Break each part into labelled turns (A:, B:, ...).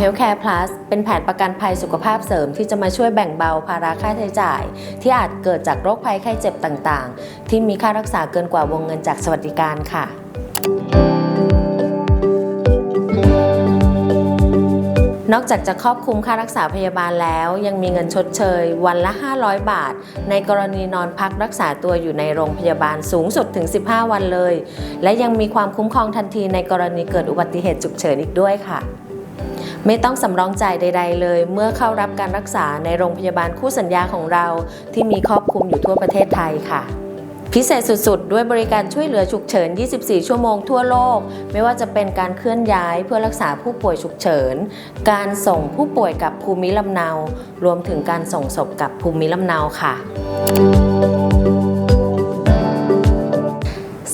A: Healthcare Plus เป็นแผนประกันภัยสุขภาพเสริมที่จะมาช่วยแบ่งเบาภาระค่าใช้จ่าย ที่อาจเกิดจากโรคภัยไข้เจ็บต่างๆ ที่มีค่ารักษาเกินกว่าวงเงินจากสวัสดิการค่ะ นอกจากจะครอบคลุมค่ารักษาพยาบาลแล้ว ยังมีเงินชดเชย วันละ 500 บาท ในกรณีนอนพักรักษาตัวอยู่ในโรงพยาบาลสูงสุดถึง 15 วันเลย และยังมีความคุ้มครองทันทีในกรณีเกิดอุบัติเหตุฉุกเฉินอีกด้วยค่ะ ไม่ต้องสำรองจ่ายใด ๆ เลย เมื่อเข้ารับการรักษาในโรงพยาบาลคู่สัญญาของเรา ที่มีครอบคลุมอยู่ทั่วประเทศไทยค่ะพิเศษสุด ๆ ด้วยบริการช่วยเหลือฉุกเฉิน 24 ชั่วโมงทั่วโลก ไม่ว่าจะเป็นการเคลื่อนย้ายเพื่อรักษาผู้ป่วยฉุกเฉิน การส่งผู้ป่วยกับภูมิลำเนา รวมถึงการส่งศพกับภูมิลำเนาค่ะ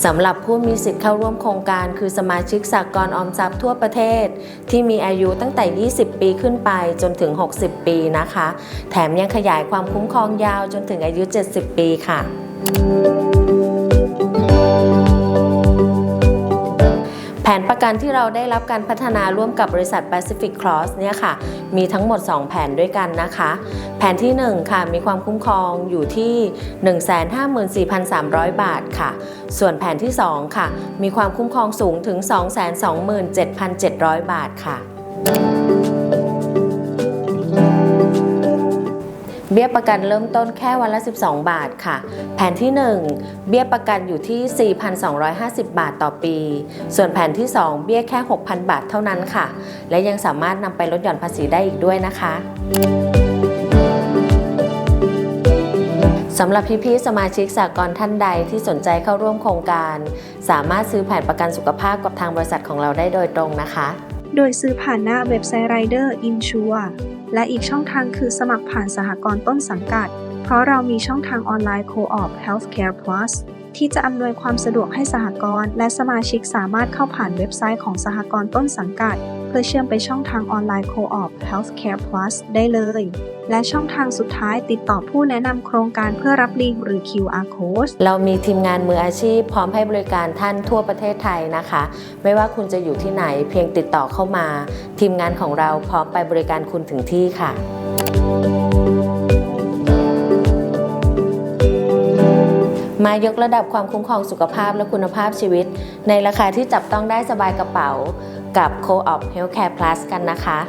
A: สำหรับผู้มีสิทธิ์เข้าร่วมโครงการ คือสมาชิกสากลออมทรัพย์ทั่วประเทศ ที่มีอายุตั้งแต่ 20 ปีขึ้นไปจนถึง 60 ปีนะคะ แถมยังขยายความคุ้มครองยาวจนถึงอายุ 70 ปีค่ะ นประกันที่เราได้รับการพัฒนาร่วมกับบริษัท Pacific Cross เนี่ยค่ะ มีทั้งหมด 2 แผนด้วยกันนะคะ แผนที่ 1 ค่ะ มีความคุ้มครองอยู่ที่ 154,300 บาทค่ะ ส่วนแผนที่ 2 ค่ะ มีความคุ้มครองสูงถึง 227,700 บาทค่ะ เบี้ยประกันเริ่มต้นแค่วันละ 12 บาทค่ะ แผนที่ 1 เบี้ยประกันอยู่ที่ 4,250 บาทต่อปี ส่วนแผนที่ 2 เบี้ยแค่ 6,000 บาทเท่านั้นค่ะ และยังสามารถนำไปลดหย่อนภาษีได้อีกด้วยนะคะสำหรับพี่ๆสมาชิกสากลท่านใดที่สนใจเข้าร่วมโครงการ สามารถซื้อแผนประกันสุขภาพกับทางบริษัทของเราได้โดยตรงนะคะ
B: โดยซื้อผ่านหน้าเว็บไซต์ Rider Insure และอีกช่องทางคือสมัครผ่านสหกรณ์ต้นสังกัด เพราะเรามีช่องทางออนไลน์ Co-op Healthcare Plus ที่จะอำนวยความสะดวกให้สหกรณ์และสมาชิกสามารถเข้าผ่านเว็บไซต์ของสหกรณ์ต้นสังกัด พื่อเชื่อมไปช่องทางออนไลน์ Co-op Healthcare Plus ได้เลย และช่องทางสุดท้ายติดต่อผู้แนะนำโครงการเพื่อรับลิงก์หรือ QR Code
A: เรามีทีมงานมืออาชีพพร้อมให้บริการท่านทั่วประเทศไทยนะคะ ไม่ว่าคุณจะอยู่ที่ไหนเพียงติดต่อเข้ามา ทีมงานของเราพร้อมไปบริการคุณถึงที่ค่ะมายกระดับความคุ้มครองสุขภาพและคุณภาพชีวิต ในราคาที่จับต้องได้สบายกระเป๋า กับ Co-op Healthcare Plus กันนะคะ